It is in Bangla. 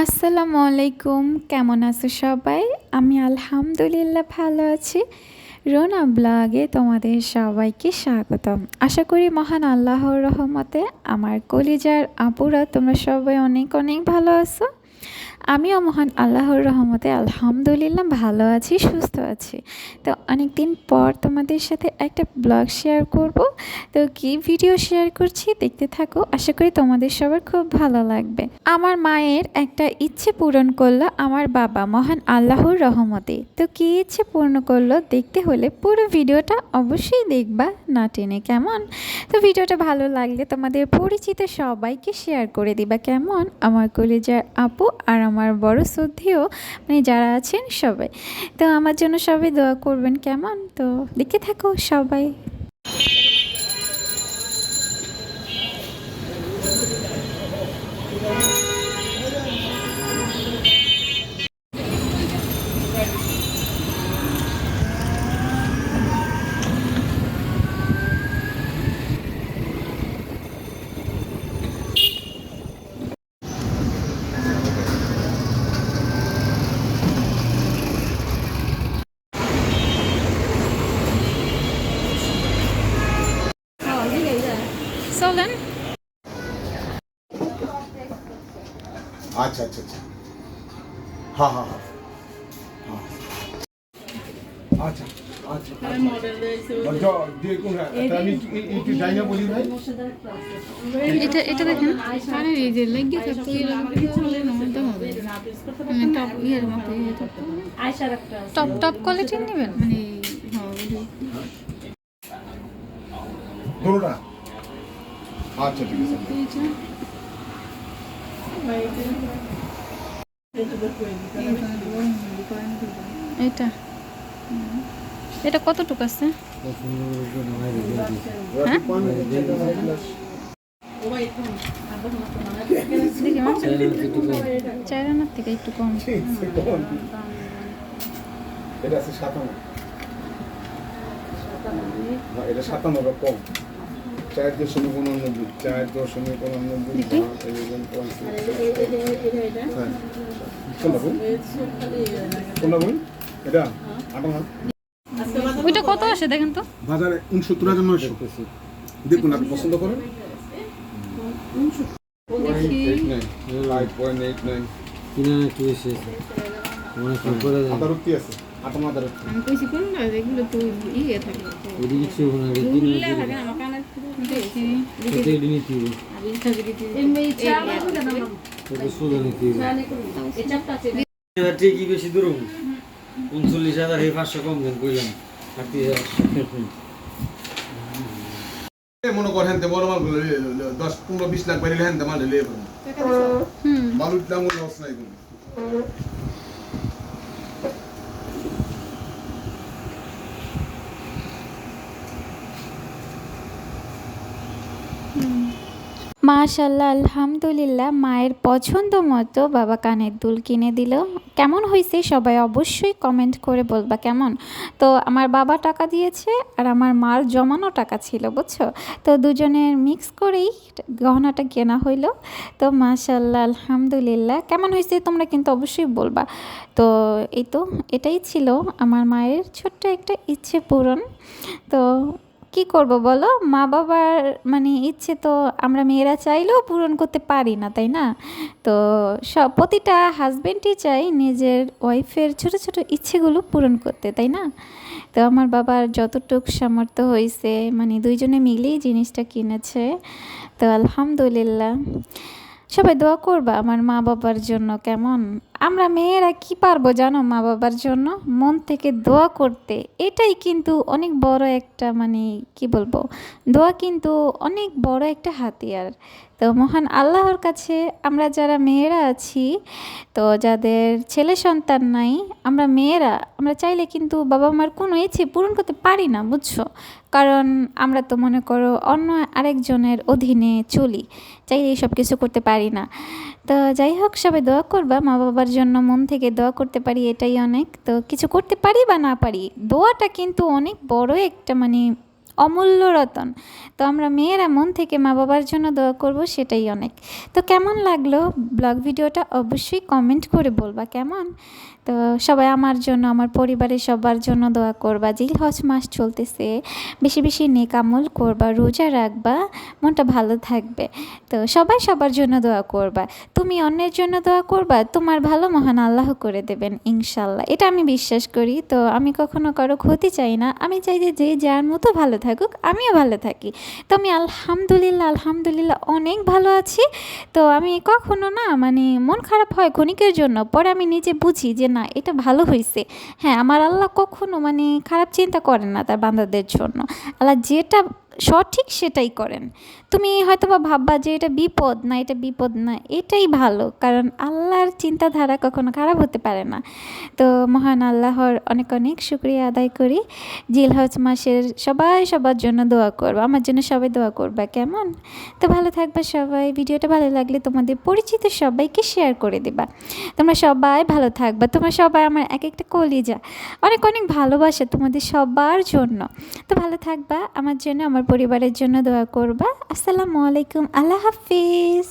আসসালামু আলাইকুম, কেমন আছো সবাই? আমি আলহামদুলিল্লাহ ভালো আছি। রোনা ব্লগে তোমাদের সবাইকে স্বাগতম। আশা করি মহান আল্লাহর রহমতে আমার কলিজার আপুরা তোমরা সবাই অনেক অনেক ভালো আছো। আমিও মহান আল্লাহর রহমতে আলহামদুলিল্লাহ ভালো আছি, সুস্থ আছি। তো অনেক দিন পর তোমাদের সাথে একটা ব্লগ শেয়ার করব। তো কি ভিডিও শেয়ার করছি দেখতে থাকো, আশা করি তোমাদের সবার খুব ভালো লাগবে। আমার মায়ের একটা ইচ্ছে পূরণ করল আমার বাবা, মহান আল্লাহর রহমতে। তো কি ইচ্ছে পূর্ণ করল দেখতে হলে পুরো ভিডিওটা অবশ্যই দেখবা, না টেনে কেমন? তো ভিডিওটা ভালো লাগলে তোমাদের পরিচিত সবাইকে শেয়ার করে দিবা কেমন? আমার কলেজার আপু আর আমার বড় শ্রদ্ধেয় মানে যারা আছেন সবাই। তো আমার জন্য সবাই দোয়া করবেন, কেমন? তো দেখে থাকো সবাই। আচ্ছা আচ্ছা আচ্ছা। হ্যাঁ হ্যাঁ হ্যাঁ। হ্যাঁ। আচ্ছা আচ্ছা আচ্ছা। কোন এটা এটা দেখেন এই যে লেগে থাকতো হবে মানে টপ ইয়ের মতো ইয়ে টপ টপ কোয়ালিটির নেবেন? মানে হ্যাঁ আচ্ছা ঠিক আছে। এটা। এটা কতটুকু আছে? হ্যাঁ? চার আনার থেকে একটু কম। এটা আছে সাতান্ন। এটা সাতান্ন কম। চার দশমিক উননব্বই চার দশমিক উননব্বই six। হ্যাঁ। কোনটা বই? এটা? আটান্ন ওইটা কত আসে দেখেন তো? বাজারে উনসত্তর হাজার নয়শো। দেখুন আপনি পছন্দ করেন? দেন আদারক্তি আছে? আটান্ন আদারক্তি আমি কইছি কোন না এগুলো তো ইয়ে থাকে। ওদিকে কিছু না ঠিকই বেশি দূর উনচল্লিশ হাজার এই পাঁচশো কম দেন কইলাম মনে কর হ্যাঁ বড় মাল দশ পনেরো বিশ লাখ বাইরে হ্যাঁ মাল লে হুম বালুর দাম লস নাই মাশাল্লাহ, আলহামদুলিল্লাহ। মায়ের পছন্দ মতো বাবা কানের দুল কিনে দিল। কেমন হয়েছে সবাই অবশ্যই কমেন্ট করে বলবা কেমন? তো আমার বাবা টাকা দিয়েছে আর আমার মার জমানো টাকা ছিল, বুঝছ? তো দুজনের মিক্স করেই গহনাটা কেনা হইল। তো মাশাল্লাহ, আলহামদুলিল্লাহ। কেমন হয়েছে তোমরা কিন্তু অবশ্যই বলবা। তো এই তো, এটাই ছিল আমার মায়ের ছোট্ট একটা ইচ্ছে পূরণ। তো কি করব বলো? মা বাবার মানে ইচ্ছে তো আমরা মেয়েরা চাইলেও পূরণ করতে পারি না, তাই না? তো সব প্রতিটা হাজব্যান্ডই চাই নিজের ওয়াইফের ছোট ছোট ইচ্ছেগুলো পূরণ করতে, তাই না? তো আমার বাবার যতটুক সামর্থ্য হয়েছে মানে দুইজনে মিলেই জিনিসটা কিনেছে। তো আলহামদুলিল্লাহ। সবাই দোয়া করবা আমার মা বাবার জন্য, কেমন? আমরা মেয়েরা কি পারব জানো মা বাবার জন্য? মন থেকে দোয়া করতে। এটাই কিন্তু অনেক বড় একটা মানে কি বলব? দোয়া কিন্তু অনেক বড় একটা হাতিয়ার। তো মহান আল্লাহর কাছে আমরা যারা মেয়েরা আছি, তো যাদের ছেলে সন্তান নাই, আমরা মেয়েরা, আমরা চাইলে কিন্তু বাবা মার কোনো ইচ্ছে পূরণ করতে পারি না, বুঝছ? কারণ আমরা তো মনে করো অন্য আরেকজনের অধীনে চলি চাইলে সব কিছু করতে পারি না। তো যাই হোক, সবাই দোয়া করবা মা বাবার জন্য মন থেকে দোয়া করতে পারি, এটাই অনেক। তো কিছু করতে পারি বা না পারি, দোয়াটা কিন্তু অনেক বড় একটা মানে অমূল্য রতন। তো আমরা মেয়েরা মন থেকে মা বাবার জন্য দোয়া করব, সেটাই অনেক। তো কেমন লাগল ব্লগ ভিডিওটা অবশ্যই কমেন্ট করে বলবা, কেমন? তো সবাই আমার জন্য, আমার পরিবারের সবার জন্য দোয়া করবা জিল হজ মাস চলতেছে, বেশি বেশি নেকামল করবা, রোজা রাখবা, মনটা ভালো থাকবে। তো সবাই সবার জন্য দোয়া করবা। তুমি অন্যের জন্য দোয়া করবা, তোমার ভালো মহান আল্লাহ করে দেবেন, ইনশাল্লাহ। এটা আমি বিশ্বাস করি, তো আমি কখনো কারও ক্ষতি চাই না। আমি চাই যে যে যার মতো ভালো থাকুক, আমিও ভালো থাকি। তো আমি আলহামদুলিল্লাহ আলহামদুলিল্লাহ অনেক ভালো আছি। তো আমি কখনো না মানে মন খারাপ হয় ক্ষণিকের জন্য, পরে আমি নিজে বুঝি যে না, এটা ভালো হয়েছে হ্যাঁ আমার আল্লাহ কখনো মানে খারাপ চিন্তা করেন না তার বান্দাদের জন্য। আল্লাহ যেটা সঠিক সেটাই করেন। তুমি হয়তো বা ভাববা যে এটা বিপদ, না এটা বিপদ, না এটাই ভালো, কারণ আল্লাহর চিন্তাধারা কখনো খারাপ হতে পারে না। তো মহান আল্লাহর অনেক অনেক শুক্রিয়া আদায় করি। জিলহজ মাসের সবাই সবার জন্য দোয়া করব, আমার জন্য সবাই দোয়া করবা, কেমন? তো ভালো থাকবা সবাই, ভিডিওটা ভালো লাগলে তোমাদের পরিচিত সবাইকে শেয়ার করে দেবা। তোমরা সবাই ভালো থাকবা, তোমরা সবাই আমার এক একটা কলিজা, অনেক অনেক ভালোবাসা তোমাদের সবার জন্য। তো ভালো থাকবা, আমার জন্য আমার পরিবারের জন্য দোয়া করবা। আসসালামু আলাইকুম আল্লাহ হাফিজ।